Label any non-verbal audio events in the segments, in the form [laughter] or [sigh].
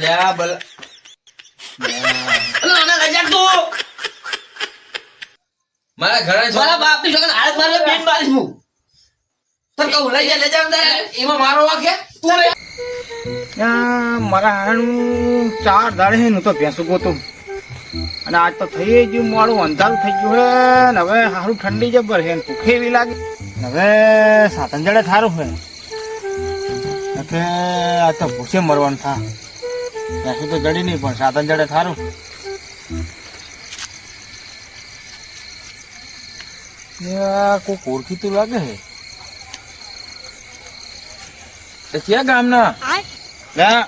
લ્યા બલ અલા, આને લઈ જા તું. મારા ઘરે છો મારા બાપની છોકરાને હાથ મારે બેન મારીશ હું. તને કહું, લઈ જા, લઈ જા. એમાં મારો વાંક તું મારા હારાનું ચાર દાડે છે ને તો ભેંસું ગોતું અને આજ તો થઈ ગયું મારું અંધારું થઈ ગયું હે ને હવે સારું ઠંડી જબર છે ને ભૂખે એવી લાગે હવે સાતન જડે થારું છે કે આ તો ભૂસે મરવાનું થા. ભેંસું તો જડી નહીં પણ સાધન જડે થારું. યા, કોક ઓળખીતું લાગે હે. ક્યાં ગામના? લા,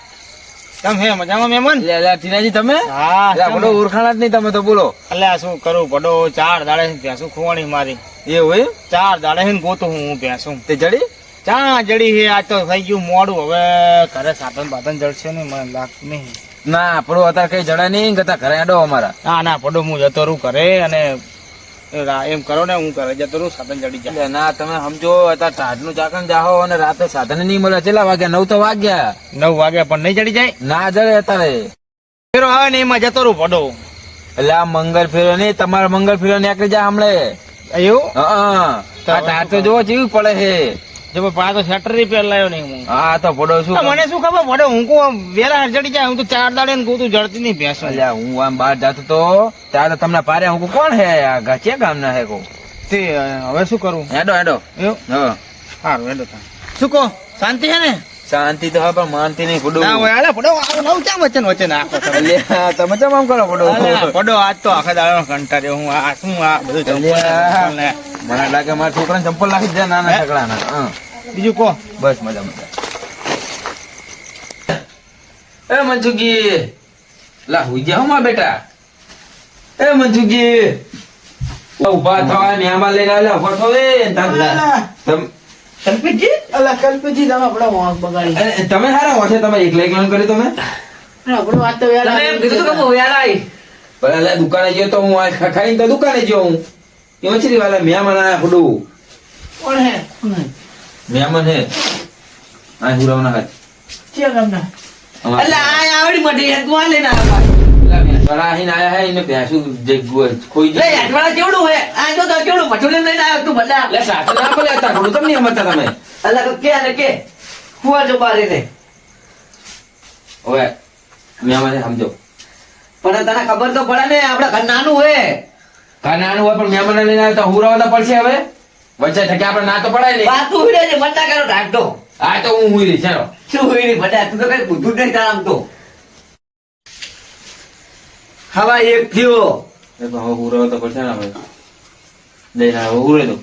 કેમ હે? મજામાં મહેમાન? લે લે ટીનાજી તમે? હા લે ઓળખાણ જ નહીં તમે તો બોલો. અલ્યા શું કરું? પડો ચાર દાડે ભેંસું ખોવાણી મારી? એવું હોય ચાર દાડે ને ગોતું હું હું ભેંસું તે જડી? ચા જડી છે આજ તો થઈ ગયું મોડું. હવે ઘરે સાધન બાધન જડશે ને મને લાગતું નહીં. ના આપણો અત્યારે કઈ જડા નહીં ગતા ઘરે આડો અમારા. ના ના પડો હું જતો રહું ઘરે અને એમ કરો ને હું ઘરે જતો રહું સાધન જડી જાય. ના તમે સમજો અત્યારે ટાઢનું ચાકણ જાહો અને રાતે સાધન નહીં મળે. કેટલા વાગ્યા? નવ તો વાગ્યા. નવ વાગ્યા પણ નહીં જડી જાય? ના જડે અત્યારે. ફેરો આવે ને એમાં જતો રહું પડો. એટલે આ મંગળ ફેરો નહીં તમારા મંગળ ફેરો નીકળી જાય હમણે. એવું? હા આ તો જોવો જેવું પડે છે. જો પા શટર રિપેર લાવ્યો નહીં હું. હા તો પડો શું મને શું ખબર? પડે હું કહું જડી જાય હું તો ચાર દાડે ને ગોતું જડતી નહીં ભેંસો અલ્યા હું આમ બહાર જાતો તો ત્યાં તો તમને પારે હું કોણ હે આ ક્યાં ગામના હે કો તે હવે શું કરું? હેડો હેડો. હા. સારું હેડો શું કહો? શાંતિ છે ને? શાંતિ તો પણ માનતી નહીં પડો ના હોય હાલે પડો આવો નવ ચા વચન વચન આખો તમે. તમે ચમ આમ કરો પડો? પડો આજ તો આખા દાડો કંટાળ્યો. હું આ શું આ બધું મને લાગે મારા છોકરાને ચંપલ નાખી જાય નાના છકડા ના હા. બીજું કહો. બસ મજા મજા. એ મનસુખજી લા હુઈ ગયા હો બેટા? એ મનસુખજી ઊભા થવા ન્યામાં લઈને આલા ઊભા થો એ તમ- કલ્પિતજી? અલા કલ્પેજી તમે આપણો વાંક બગાડી. તમે હારા હો તમે એકલા એકલા કર્યું તમે? આપણો વાત તો યાર તમે કીધું કે હું વ્યાલા પણ અલા દુકાને ગયો તો હું આ ખાઈને તો દુકાને ગયો હું. એ મછલી વાળા મહેમાન આયા ખુડું કોણ હે? મહેમાન હે આ હુરાવના હાથ ચિયા ગામના એટલે આ આવડી મોટી હે, તું આ લઈને આવ્યો પાછો. પેલા ભેંસવાળા આહીને આયા હે એને ભેંસું જે ગો- ખોઈ લે, દીધું. યાદવાળા કેવડું હે? આ જો તો કેવડું મઠું લઈને લઈને આવ્યો તું ભલા. લે સાથે ના અલા, કે કે. સમજો પણ તને ખબર તો પડે ને આપડે ઘર નાનું હે ઘર નાનું હોય પણ મહેમાને લઈને હુરાવા પડશે હવે વચ્ચે ઠકે આપણે ના તો પડાય નહીં. વાત તું હુઈ રહેજે, કરો ઢાંકતો. આ તો હું હુઈ રહી ચાલો. શું હુઈ રહી બધા તું તો કઈ બુદ્ધું જ નહીં તારા આમ તો. હવા એક થયો. એ તો હવે તો પડશે ને હવે લઈને હવે ઉરે તો.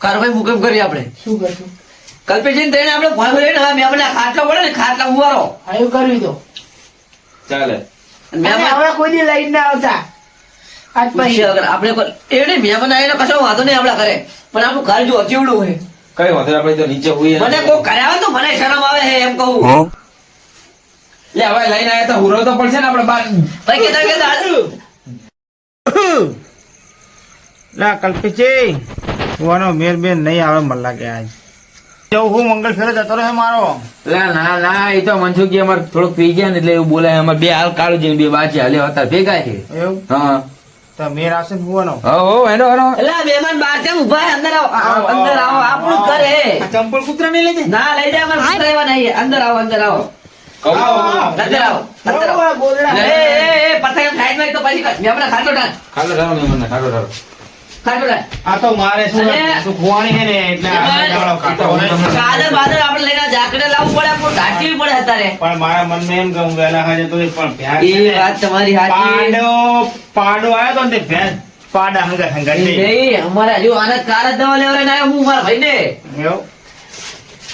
કારવાઈ મુકેમ કરી આપણે? શું કરશું? કલ્પેશીન થઈને આપણે ભોંય લઈને હવે આપણે ખાટલો પડે ને ખાટલા ઉવારો. આયું કરવી દો ચાલે. અને હવે કોઈ દી લઈને ના આવતા. આજ પછી. આપણે એને મહેમાન આવીને કશો વાંધો નહીં આપણા ઘરે. પણ આપણું ઘર જો અચીવડું હોય. કઈ વાંધો આપણે તો નીચે હોઈએ મને કોઈ ઘરે તો મને શરમ આવે છે એમ કહું. લે હવે લઈને આયા તો હુરો તો પડશે ને આપણે બાર. ભાઈ કેતા કેતા. લા કલ્પેજી સુવાનો મેર બેન નહીં આવે મને લાગે આજ. જવું હું મંગળ ફેરો જતો રહે મારો. લા ના ના એ તો મનસુખજી અમારે થોડુંક પી ગયા ને એટલે એવું બોલાય. અમારે બે હાલ કાળું જઈને બે બાજી હાલે હતા. ભેગા છે? એવું? હા. તો મેર આવશે હો હો હેડો હેડો. એટલે મહેમાન બહાર કેમ ઊભા અંદર આવો. અંદર આવો આપણું જ ઘર હે. ચંપલ કૂતરા નહીં લેજે ના લઈ જાય અમારે નહીં અંદર આવો અંદર આવો. અંદર આવો અંદર આવો. એ એ એ પતંગ ખાઈ નાખ તો પછી મને આ તો મારે શું અરે. છે? ને એટલે એમાં- ગાળો કાઢો હોય. ચાદર બાદર આપણે લઈને જાકડે લાવવું પડે આપણું ઢાંકવી પડે અત્યારે. પણ મારા મનમાં એમ કે હું વહેલા તો પણ ભેંસ એ વાત તમારી સાચી. પાડો પાડો આવ્યો તો તે ભેંસ. પાડા નહીં. અમારે હજુ આને કાર જ દવા લેવા લઈને આવ્યો હું મારા ભાઈને.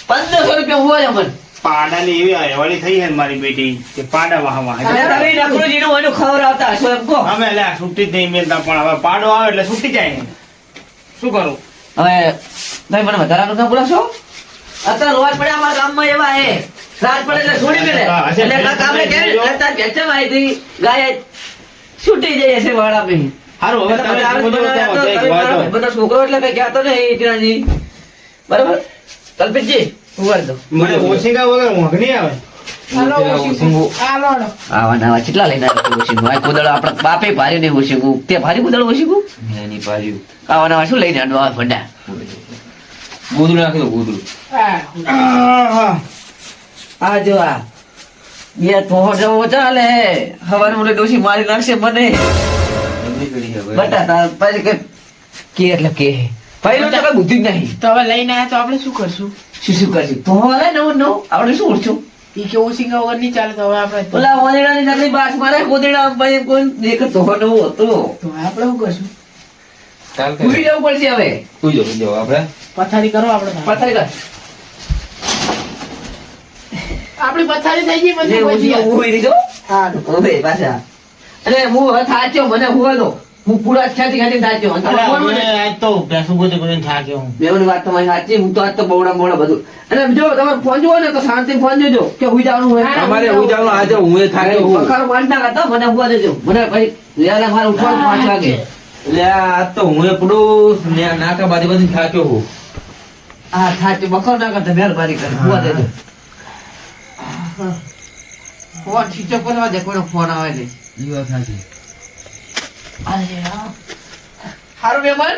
પંદરસો રૂપિયા હું હોય અમને. પાડાની એવી હવાલી થઈ છે મારી બેટી કે પાડા વાહ વાહ. તમે નકરુજીનું ખવડાવતા એમ કહો. અમે લે છૂટી જ નહીં મેલતા પણ હવે પાડો આવે એટલે છૂટી જાય શું કરું? હવે તમે મને વધારાનું ના બોલાવશો? અત્યારે રોજ પડે અમારા ગામમાં એવા હે. રાત પડે એટલે છોડી મેલે. એટલે કામે કે અત્યારે વેચમ આવી હતી ગાય છૂટી જાય છે વાળા ભાઈ હારું હવે તમે બધા છોકરો એટલે કઈ કહેતો નહીં બરાબર? કલ્પિતજી? મને વગર ઊંઘ નહીં આવે. કેટલા લઈને ઓશીકું આ બાપે ભાર્યું નહીં ઓશીકું તે ભારી કોદળો ઓશીકું એની પાડ્યું આવા નવા શું લઈને આવ્યો ભંડા? ગોદડું નાખી ગોદડું. આ જો આ. એ તો જવો ચાલે. હવારે મને ડોશી મારી નાખશે મને. એમની પેઢી છે હવે. બટા પછી કે કે એટલે કે. પહેલું તો કઈ બુદ્ધિ જ નહીં. તો હવે લઈને આયા તો આપણે શું કરશું? શું શું કરશે તો હવે નવું નવું આપણે શું ઉઠશું એ કેવું સિંગા વગર નહીં ચાલે તો હવે આપણે ઓલા ઓલા ઓદેડાની નકલી બાસ મારે ઓદેડા ભાઈ કોઈ દેખતો નવો હતો. તો આપણે શું કરશું? ઉડી જવું પડશે હવે. ઉડી જવું જવું આપણે? પથારી કરો આપણે પથારી કર. આપણી પથારી થઈ ગઈ પછી ઊભી રહી જો હા ઊભી પાછા. અરે હું હવે થાચ્યો મને હું દો હું પૂરા ખ્યાતિ કોણ મને? આજ તો ભેંસું ગોતી કરીને થાક્યો હું. બેવની વાત તમારી સાચી હું તો આજ તો બવડા બવડા બધું. અને જો તમારે ફોન જોવો ને તો શાંતિ ફોન જોજો કે હું જવાનું હોય હા, અમારે હું જાણું આજે હું એ થાક્યો હું. પખારો માંડ હતા મને ઊભા દેજો. મને ભાઈ લેલા મારે ઉઠવાનું પાંચ વાગે. લે આ તો હું એ પડું ને નાકા બાજુ બાજુ થાક્યો હું. હા થાચ્યો બખારો ના કરતા મહેરબાની કરે. ઊભા દેજો. ફોન સ્વિચ ઓફ કરવા દે કોઈનો ફોન આવે નહીં. ઈ વાત સાચી. અરે હા. હારું મહેમાન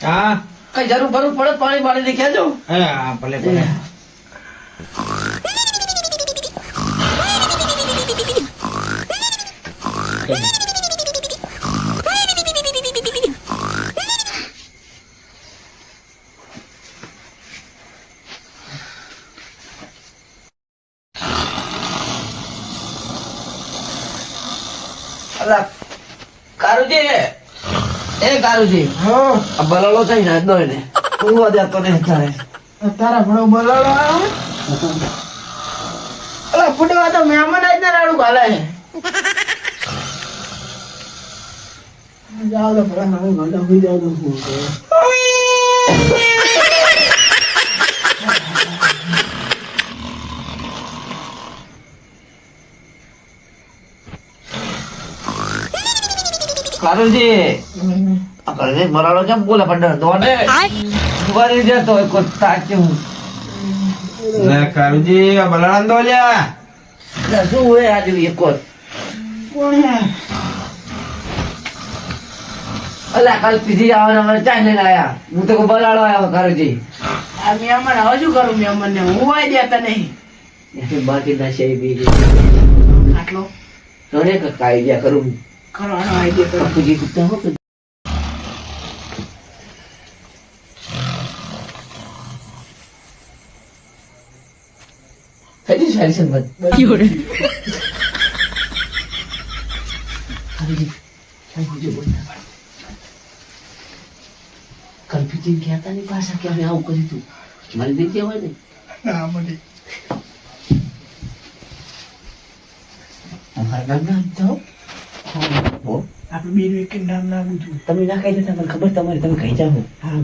હા. કઈ જરૂર ભરવું પડે? પાણી પાણી ની કહેજો. હા ભલે ભલે. કારુજી એ કારુજી હા. આ બલાલો કઈ ના દો એને. ઊભા દેતો ને તારે તારા ભણો બલાળો અલા ફૂટવા તો મહેમાન આજ ને રાડું ગાલે છે. જાઓ તો ભલા હવે ગાલે હોઈ જાઓ તો શું? [laughs] છે. કારુજી આ કેમ બોલે પણ દો ને? રહી જતો હોય કોઈ હું. ને કારુજી આ બલાણ દો લ્યા શું હોય આજે એક કોણ અલા કાલ પીધી આવવાના મને ચાઈ લઈને આયા. હું તો બલાડો આવ્યો કારુજી આ મહેમાન હવે શું કરું મહેમાન ને હું વાય દેતા નહીં. બાકી ના છે બી આટલો. ઘણે કાઈ ગયા કરું ખરો આનો દે કરું બાપુજી કુત્તા હો કે કદી સારી સંગત કારુજી કારુજી બોલતા પાડો. કલ્પિતજી ગયા તા ની પાછા કે અમે આવું કર્યું તું મારી દીકરી હોય ને હા મને અમારા ગામના તો હો આપણે બે એક નામ ના પૂછ્યું તમે ના કહી દેતા મને ખબર તમારે તમે કહી જાઓ. આ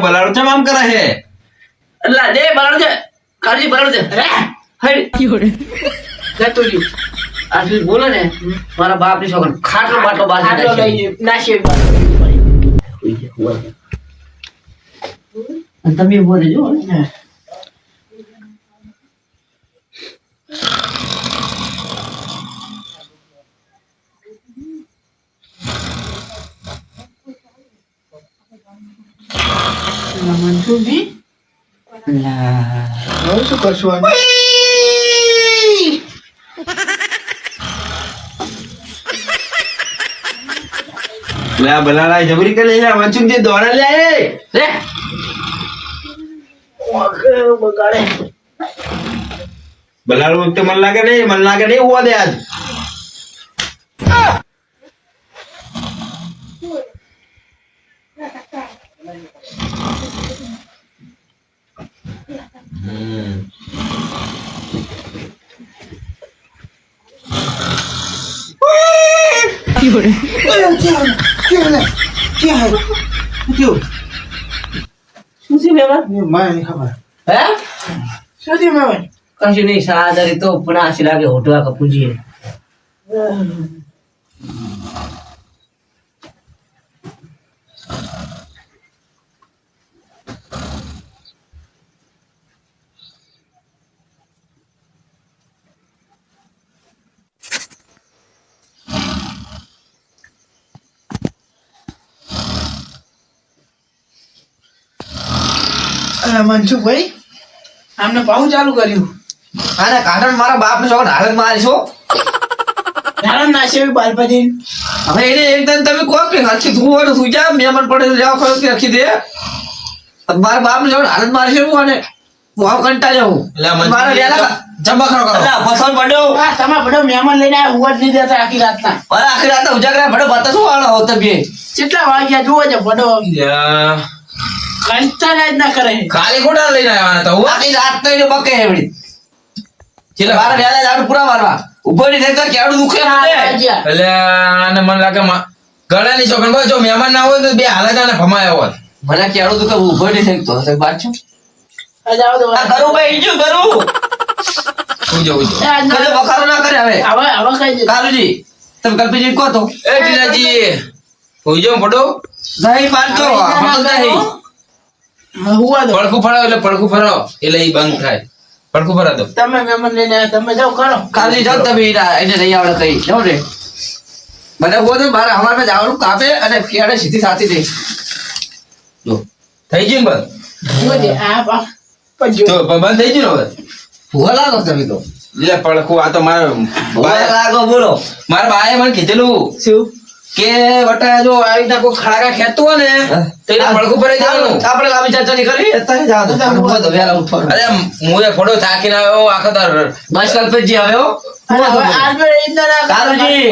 બલાડો ચમ આમ કરે હે અલ્લા દે બરાબર છે કાળજી બરાબર છે જતો રહ્યું આ બોલો બોલે ને મારા બાપની છોકરો ખાટલો બાટલો બહાર આટલો નાખી. લઈ નાચીએ બાર સુઈ જા, હુવા દે. અને તમે ઊભો રહેજો અલ્લા. હવે શું કરશું આને? લે, આ બલાડા જબરી કરી લે મનસુખજી દોડા લે, એ. લે વાગે બગાડે વખતે મન લાગે નહીં, મન લાગે નહીં હોવા દે આજ શું થયું મહેમાન મને નહીં ખબર હે શું થયું મેમન કશું નહીં સાદરી તો પણ આશી લાગે ઓટવા કપૂજીએ મનસુખભાઈ આમને પાહુ ચાલુ કર્યું. આના કારણ મારા બાપ ને છોકરા હાલત મારીશો નારાયણ નાશે બાલપતિ હવે એને એકદમ તમે કહો કે નથી તું હોય તો જા મહેમાન પડે તો જાઓ ખરો કે રાખી દે. મારા બાપ ને છોકરા હાલત મારીશો હું અને હું આવ કંટાળ્યો હું લા મારા વેલા જમા ખરો કરો અલા ફસલ પડ્યો. આ તમારા પડ્યો મહેમાન લઈને આ હુવા જ નહીં દેતા આખી રાતના. અરે આખી રાત ઉજાગરા પડ્યો બતા શું વાળો હો તમે? કેટલા વાગ્યા જોવો છે બધો યા, કંટાળા ના કરે. ખાલી ખોટા લઈને આવ્યા હતા આખી રાત તો એને બકે હેવડી. ચેલા મારા વેલા ઝાડુ પૂરા મારવા. ઊભો નહીં થતા કેવડું દુખે મને. એટલે આને મને લાગે ગળાની છોકરી બસ જો મહેમાન ના હોય તો બે હાલત આને ભમાયા હોત મને કેવડું દુખે ઊભો નહીં થતો હશે પાછું આ આ કરું ભાઈ ઈજુ કરું. ઉજો ઉજો એ આજ બખારો ના કરે હવે. હવે હવે કઈ કાલુજી તમે કલ્પીજી કહો તો. એ ટીનાજી ઉજો પડો. નહીં. નહીં પડખું ફરાવો એટલે પડખું ફરાવો એટલે એ બંધ થાય. પડખું ફરા દો તમે મહેમાન લઈને તમે જાઓ કરો કાલુજી જાઓ તમે એને નહીં આવડે કઈ. જાઓ રે મને કહો તો મારે અમારે જાવડું કાપે અને ફિયાડે સીધી સાથી દે જો થઈ ગયું બંધ? તો બંધ થઈ ગયું હવે? ભૂવા લાગો તમે તો. એટલે પડખું આ તો મારે લાગો બોલો. મારા બાએ મને કીધેલું. શું? કે વટા જો આવી રીતના કોઈ ખડાકા ખેતું હોય ને તો એને પડખું ફરાઈ જવાનું આપણે લાંબી ચર્ચા નહીં કરી અત્યારે તો તમે ઉઠો તો વહેલા ઉઠવાનું. અરે હું એ ફોટો થાકીને આવ્યો આખો તાર બસ કલ્પેશજી આવે હો અને હવે આજ બે ઈંડા ના કરો, કારુજી.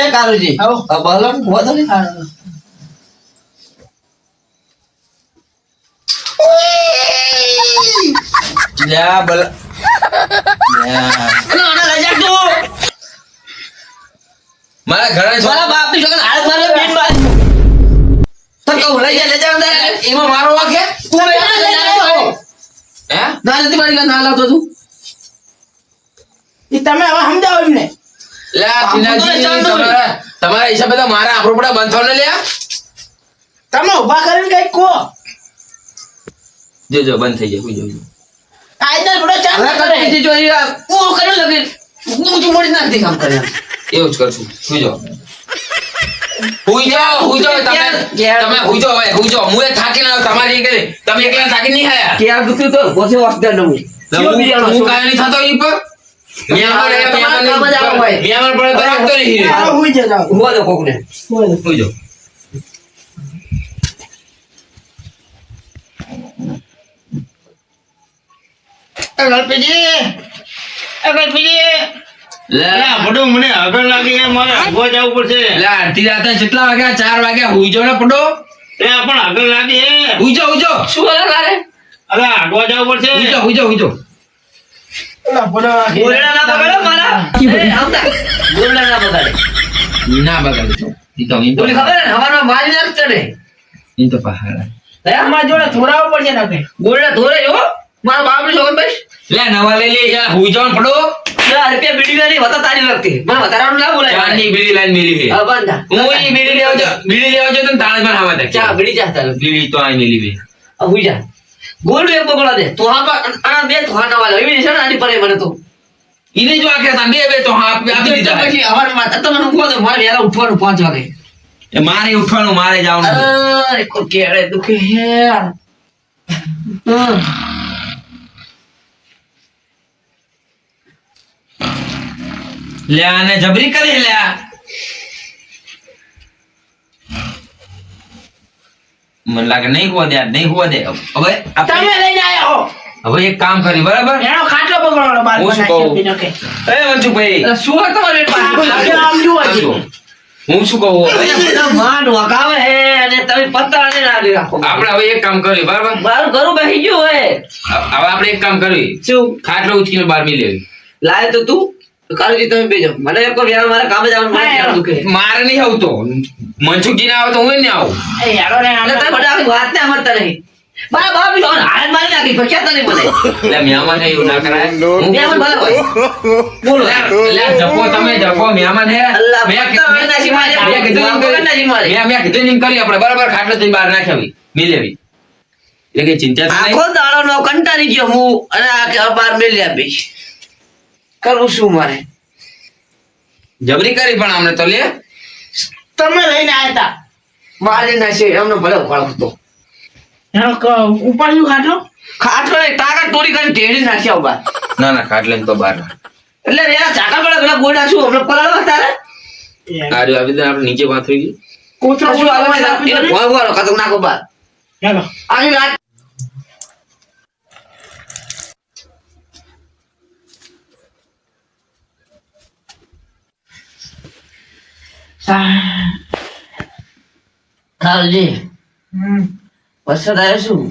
એ કારુજી આવો. આ ઊભો તો નહીં. હા. લ્યા બલ. લ્યા. જા તું. મારા ઘરે છો મારા બાપની છોકરાને હાથ મારે બેન બાજ. તો કહું, લઈ જા, લઈ જા અંદર. એમાં મારો વાંક તું લઈ જા, લઈ જા, હે ના નથી મારી ના લાવતો તું ઈ તમે હવે સમજાવો એમને લે તો હોય. તમારા તમારા હિસાબે તો મારા આપરોપડા બંધ થવાને લે તમે ઊભા કરીને કઈ કો જો જો બંધ થઈ જાય ઉજો. આ ઈંડા બધો ચાલ કરે જો ઊભો કર્યો લગી. ઊંચું મોડી નાખતી કામ કરે એવું જ કરશું. સુજો હુઈ જાઓ હુઈ જાઓ. તમે તમે હુઈ જાઓ હવે હુઈ જાઓ. હું એ થાકીને આવ્યો તમારી એકલે તમે એકલા થાકી નહીં આયા કે આ દુખ્યું તો પોતે વાસદાર નવું હું. હું કાંઈ નહીં થતો ઈ પર. મહેમાન એ હોય. મહેમાન પડે તો રાખતો નહીં. આ હુઈ જાઓ, જાઓ. ઊભો કોકને. હુઈ જાઓ. હુઈ જાઓ બધું મને આગળ લાગી મારે ઊભો જવું પડશે. લે અડધી રાતે કેટલા વાગ્યા? ચાર વાગ્યા? હુઈ જાઓ ને પડો. પણ આગળ લાગી હુઈ જાઓ હુઈ શું કરે તારે? અરે આગળ જવું પડશે. હુઈ જાઓ હુઈ જાઓ હુઈ બોલડા ના બગાડો મારા. બોલડા ના બગાડે. ના બગાડો છો ઈ તો ઈ તો તમને ખબર ને હવારમાં મારી નાખતો ને ઈ તો પહાડા. હે? અમારા જોડે થોડાવવું પડશે ને આપણે. બોલડા હો. મારા બાપની છોકરી બસ લે નવા લઈ લે હુઈ જવાનું ને પડો. દસ રૂપિયા બીડી નહીં વતા તારી લગતી મને વધારાનું ના બોલાય. ચારની બીડી લાઈન મિલી છે. હા, બંધ હું ઈ બીડી લેવા જાઉં બીડી લેવા જાઉં તો તાણ પર આવા દે. ચા બીડી ચા ચાલુ બીડી તો આઈ મિલી છે. આ જા. ગોળ એક બગડા દે. તો હા પણ બે તો હા ના વાળા છે ને આની પરે મને તો. ઈને જો આખે તા બે બે તો હા આપી આપી દીધા. છે. પછી હવારમાં તમને ઊંઘો તો મારે ઉઠવાનું પાંચ વાગે. એ મારે ઉઠવાનું મારે જવાનું. અરે કોઈ કેળે દુખે હે લે આને જબરી કરી લે. મને લાગે નહીં હોવા દે નહીં હોવા દે. હવે તમે લઈને આયા હો. હવે એક કામ કરી બરાબર? એનો ખાટલો પકડવાનો બાર હું શું બનાવી કહું? એ મનસુખભાઈ ભાઈ શું હતું તમારે? આમ જુઓ હું શું કહું? માંડ વગાવે હે અને તમે પત્તા ને ના રાખો. આપણે હવે એક કામ કર્યું બરાબર? મારું ઘરું બેસી ગયું હે. હવે આપણે એક કામ કરી શું? ખાટલો ઉચકીને બાર મી લેવી લાય તો તું. કારુજી તમે બેજો. મને એક વાર મારે કામે દુખે. મારે નહીં આવતો મનસુખજી ના આવે તો હું નહીં આવું. એ યારો ને એટલે આને તમે બધા આખી વાત ને સમજતા નહીં. મારી નાખી તને બોલે. એટલે મહેમાન એવું ના કરાય. મહેમાન ભલે હોય બોલો. એટલે જપો તમે જપો મહેમાન હે. અલ્લાહ મેં ભક્ત કીધું- વગરના શીમારે, મેં કીધું એમ કરી- વગરના શીમારે. મેં- મેં કીધું એમ કરી આપણે. બરાબર ખાટલો થઈને બહાર નાખ્યા મિલેવી એ કઈ ચિંતા આખો દાડો નો કંટાળી ગયો હું અને આ કે બાર મેલી આપીશ કરું શું મારે. જબરી કરી પણ અમને તો લે. તમે લઈને આવ્યા હતા મારે નાશે એમનો ભલે ઉપાડતો એનો ઉપાડ્યું ખાટલો? ખાટલો ને ટાકા તોડી કરીને ઢેરી નાખ્યા ઊભા. ના ના ખાટલે તો બહાર એટલે એના ચાકા પડે પેલા ગોડા છું હમણાં પલાળવા તારે? આ આવી દે આપણે નીચે વાત થઈ કોથળા શું આવે એને ભોય ભોય કતક નાખો ચાલો. આવી રાત હમ. વરસાદ આવ્યો શું?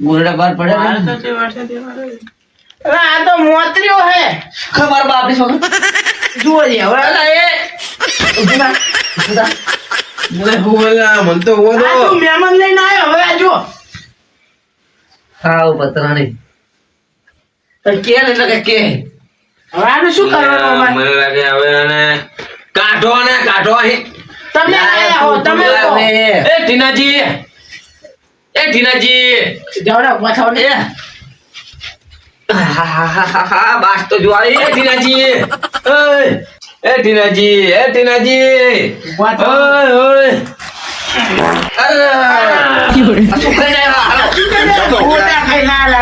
ગોરડા બાર પડે. અરે આ તો મોતર્યો હે. ખબર બાપડી છોકરા. જુઓ જી હવે. એ! ઊભી થા. મન તો આ તું મહેમાન લઈને આવ્યો હવે આ જો ખાવ પતરાણી કે ને એટલે કે કે. હવે શું કરવાનું અમારે? મને લાગે હવે અને કાઢો ને કાઢો અહીં. તમે આયા હો તમે એ ટીનાજી. એ ટીનાજી. જાવ ને ઊભા થાવ ને. હા હા હા હા હા બાસ તો જો એ ટીનાજી. એ એ ટીનાજી એ ટીનાજી. ઊભા ઓય ઓય.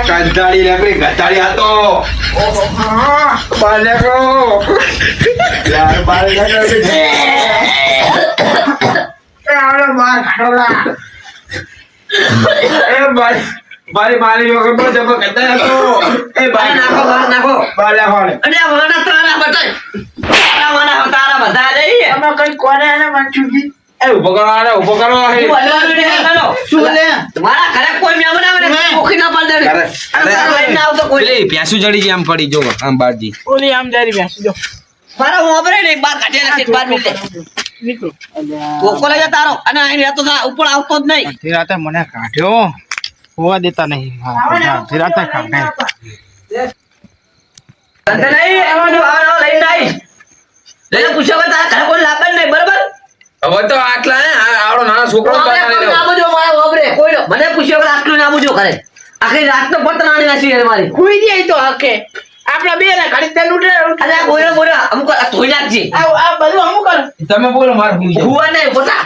કંટાળી લાકડી કંટાળી આ હા. બાર નીકળો યાર બાર નીકળો એ. એ મારી મારી વગર પણ જબર કંટાળી હતો એ બહાર નાખો બહાર નાખો બાર નાખો અને વાના તારા બધા તારા વાના તારા બધા રે તમે કઈ કોને એને મંચુજી? એ ઊભો કરો આને ઊભો કરો હું. હલવાનું નહીં હલવાનો. શું લે? મારા ઘરે કોઈ મહેમાન આવે ને ભૂખી ના પાડી દે. અરે, અને તારા આવતો કોઈ. નહીં. પ્યાસુ ચડી ગઈ આમ પડી જો આમ બારજી. ઓલી આમ જારી બેસી જો. મારા હું ને બહાર કાઢી નાખી બાર મિનિટે. નીકળો. કોકો લઈ જા તારો. અને અહીં રહેતો થા ઉપર આવતો જ નહીં. રાતે મને કાઢ્યો. હોવા દેતા નહીં. રાતે કાઢે. લઈને લઈને પૂછ્યો તારા ઘરે કોઈ જ નહીં બરાબર? હવે તો આટલા હે આવડો નાનો છોકરો હું આપણે કોઈ નામ જો મારા વાપરે કોઈ નો. મને પૂછ્યો કે આટલું નામ જો કરે. આખી રાત તો પતરાણી નાસી હે મારી. કુઈ જાય તો હકે આપડા બે ને ઘડી તેલ ઉઠે અને આ બોરા બોરા અમુક ધોઈ નાખજે. આ આ બધું અમુક તમે બોલો માર હું. હુવા પોતા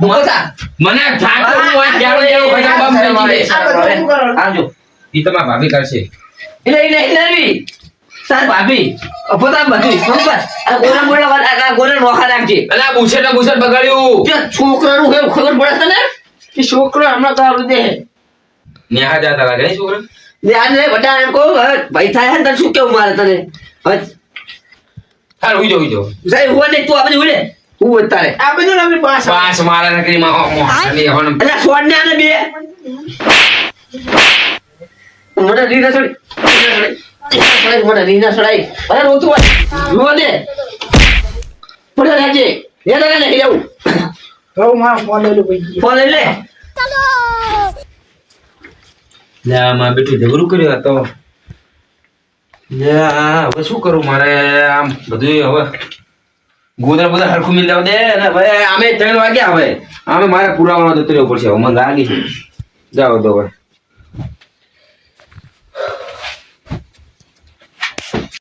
પોતા મને બમ થઈ ગઈ ઈ તમારા ભાભી કરશે. એટલે એટલે એટલે સાર ભાભી પોતા બધું સમજ આ ગોરા બોરા વાત આ ગોરા નોખા રાખજે અલા આ ને બુશેટ બગાડ્યું જો છોકરાનું કેમ ખબર પડે તને કે છોકરો હમણાં તારું દે ન્યા જાતા લાગે છોકરા ને આજ રે બધા એમ કહું ભાઈ થાય તને શું કેવું મારે તને હવે હાલ ઉઈ જો ઉઈ જો સાહેબ હું નહીં તું આ બધું ઉડે હું તારે આ બધું આપણે પાસ પાસ મારા નકરી માં અને હવે એટલે છોડ ને આને બે મને રીના છોડી મને રીના છોડાઈ અરે રોતું હોય. રો દે પડ્યો રહેજે એ લગે ને જવું હવે મારા ફોન લેલું ભાઈ ફોન લઈ લે લે આમાં બેઠું ઝઘડું કર્યું હતો તો. લે હવે શું કરું મારે? આમ બધું હવે ગોદરા બધા હરખું મિલ દે. અને ભાઈ આમે ત્રણ વાગ્યા હવે. આમે મારે પુરાવાનો જતો રહેવું પડશે. હવે મને લાગી છે. જાઓ તો હવે.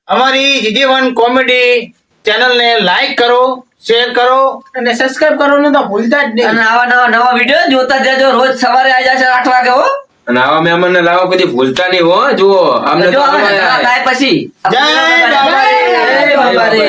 અમારી જીજી વન કોમેડી ચેનલને લાઈક કરો શેર કરો અને સબસ્ક્રાઇબ કરવાનું તો ભૂલતા જ નહીં અને આવા નવા નવા વીડિયો જોતા જજો રોજ સવારે આવી જશે આઠ વાગે હો અને આવા મહેમાનને લાવો કદી ભૂલતા નહીં હો જુઓ અમને જો તો હવે આમાં- થાય પછી જય બાબા રે. જય બાબા રે.